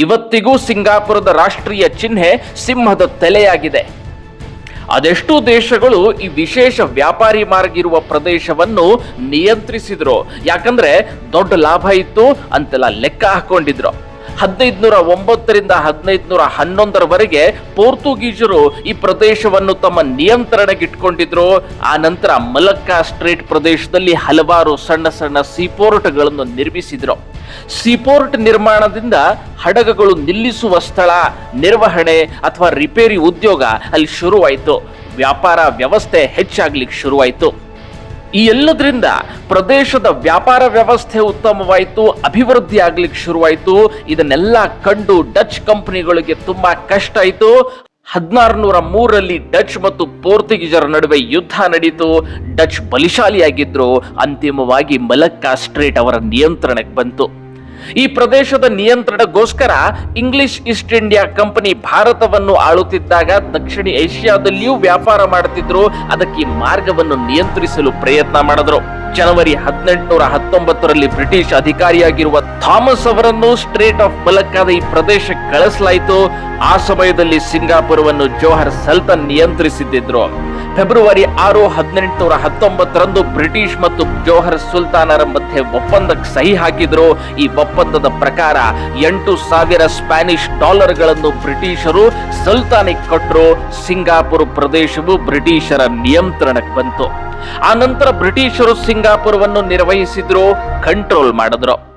ಇವತ್ತಿಗೂ ಸಿಂಗಾಪುರದ ರಾಷ್ಟ್ರೀಯ ಚಿಹ್ನೆ ಸಿಂಹದ ತಲೆಯಾಗಿದೆ. ಅದೆಷ್ಟು ದೇಶಗಳು ಈ ವಿಶೇಷ ವ್ಯಾಪಾರಿ ಮಾರ್ಗ ಇರುವ ಪ್ರದೇಶವನ್ನು ನಿಯಂತ್ರಿಸಿದ್ರು. ಯಾಕಂದ್ರೆ ದೊಡ್ಡ ಲಾಭ ಇತ್ತು, ಅಂತೆಲ್ಲ ಲೆಕ್ಕ ಹಾಕೊಂಡಿದ್ರು. ಹದಿನೈದುನೂರ ಒಂಬತ್ತರಿಂದ ಹದಿನೈದುನೂರ ಹನ್ನೊಂದರವರೆಗೆ ಪೋರ್ತುಗೀಜರು ಈ ಪ್ರದೇಶವನ್ನು ತಮ್ಮ ನಿಯಂತ್ರಣಕ್ಕಿಟ್ಕೊಂಡಿದ್ರು ಆ ನಂತರ ಮಲಕ್ಕಾ ಸ್ಟ್ರೇಟ್ ಪ್ರದೇಶದಲ್ಲಿ ಹಲವಾರು ಸಣ್ಣ ಸಣ್ಣ ಸೀಪೋರ್ಟ್ಗಳನ್ನು ನಿರ್ಮಿಸಿದ್ರು. ಸೀಪೋರ್ಟ್ ನಿರ್ಮಾಣದಿಂದ ಹಡಗುಗಳು ನಿಲ್ಲಿಸುವ ಸ್ಥಳ, ನಿರ್ವಹಣೆ ಅಥವಾ ರಿಪೇರಿ ಉದ್ಯೋಗ ಅಲ್ಲಿ ಶುರುವಾಯಿತು. ವ್ಯಾಪಾರ ವ್ಯವಸ್ಥೆ ಹೆಚ್ಚಾಗ್ಲಿಕ್ಕೆ ಶುರುವಾಯಿತು. ಈ ಎಲ್ಲದರಿಂದ ಪ್ರದೇಶದ ವ್ಯಾಪಾರ ವ್ಯವಸ್ಥೆ ಉತ್ತಮವಾಯಿತು, ಅಭಿವೃದ್ಧಿ ಆಗ್ಲಿಕ್ಕೆ ಶುರುವಾಯಿತು. ಇದನ್ನೆಲ್ಲ ಕಂಡು ಡಚ್ ಕಂಪನಿಗಳಿಗೆ ತುಂಬಾ ಕಷ್ಟ ಆಯಿತು. ಹದಿನಾರು ನೂರ ಮೂರರಲ್ಲಿ ಡಚ್ ಮತ್ತು ಪೋರ್ಚುಗೀಸರ ನಡುವೆ ಯುದ್ಧ ನಡೀತು. ಡಚ್ ಬಲಿಶಾಲಿಯಾಗಿದ್ರು, ಅಂತಿಮವಾಗಿ ಮಲಕ್ಕಾ ಸ್ಟ್ರೇಟ್ ಅವರ ನಿಯಂತ್ರಣಕ್ಕೆ ಬಂತು. ಈ ಪ್ರದೇಶದ ನಿಯಂತ್ರಣಗೋಸ್ಕರ ಇಂಗ್ಲಿಷ್ ಈಸ್ಟ್ ಇಂಡಿಯಾ ಕಂಪನಿ ಭಾರತವನ್ನು ಆಳುತ್ತಿದ್ದಾಗ ದಕ್ಷಿಣ ಏಷ್ಯಾದಲ್ಲಿಯೂ ವ್ಯಾಪಾರ ಮಾಡುತ್ತಿದ್ರು ಅದಕ್ಕೆ ಮಾರ್ಗವನ್ನು ನಿಯಂತ್ರಿಸಲು ಪ್ರಯತ್ನ ಮಾಡಿದ್ರು. ಜನವರಿ ಹದಿನೆಂಟುನೂರ ಹತ್ತೊಂಬತ್ತರಲ್ಲಿ ಬ್ರಿಟಿಷ್ ಅಧಿಕಾರಿಯಾಗಿರುವ ಥಾಮಸ್ ಅವರನ್ನು ಸ್ಟ್ರೇಟ್ ಆಫ್ ಮಲಕ್ಕಾದ ಈ ಪ್ರದೇಶಕ್ಕೆ ಕಳಿಸಲಾಯಿತು. ಆ ಸಮಯದಲ್ಲಿ ಸಿಂಗಾಪುರವನ್ನು ಜೋಹರ್ ಸಲ್ತನ್ ನಿಯಂತ್ರಿಸಿದ್ದಿದ್ರು. ಫೆಬ್ರವರಿ ಆರು ಹದಿನೆಂಟುನೂರ ಹತ್ತೊಂಬತ್ತರಂದು ಬ್ರಿಟಿಷ್ ಮತ್ತು ಜೋಹರ್ ಸುಲ್ತಾನರ ಮಧ್ಯೆ ಒಪ್ಪಂದಕ್ಕೆ ಸಹಿ ಹಾಕಿದ್ರು. ಈ ಒಪ್ಪಂದದ ಪ್ರಕಾರ ಎಂಟು ಸಾವಿರ ಸ್ಪ್ಯಾನಿಷ್ ಡಾಲರ್ಗಳನ್ನು ಬ್ರಿಟಿಷರು ಸುಲ್ತಾನಿಗೆ ಕೊಟ್ಟರು ಸಿಂಗಾಪುರ ಪ್ರದೇಶವು ಬ್ರಿಟಿಷರ ನಿಯಂತ್ರಣಕ್ಕೆ ಬಂತು. ಆ ನಂತರ ಬ್ರಿಟಿಷರು ಸಿಂಗಾಪುರವನ್ನು ನಿರ್ವಹಿಸಿದ್ರು ಕಂಟ್ರೋಲ್ ಮಾಡಿದ್ರು.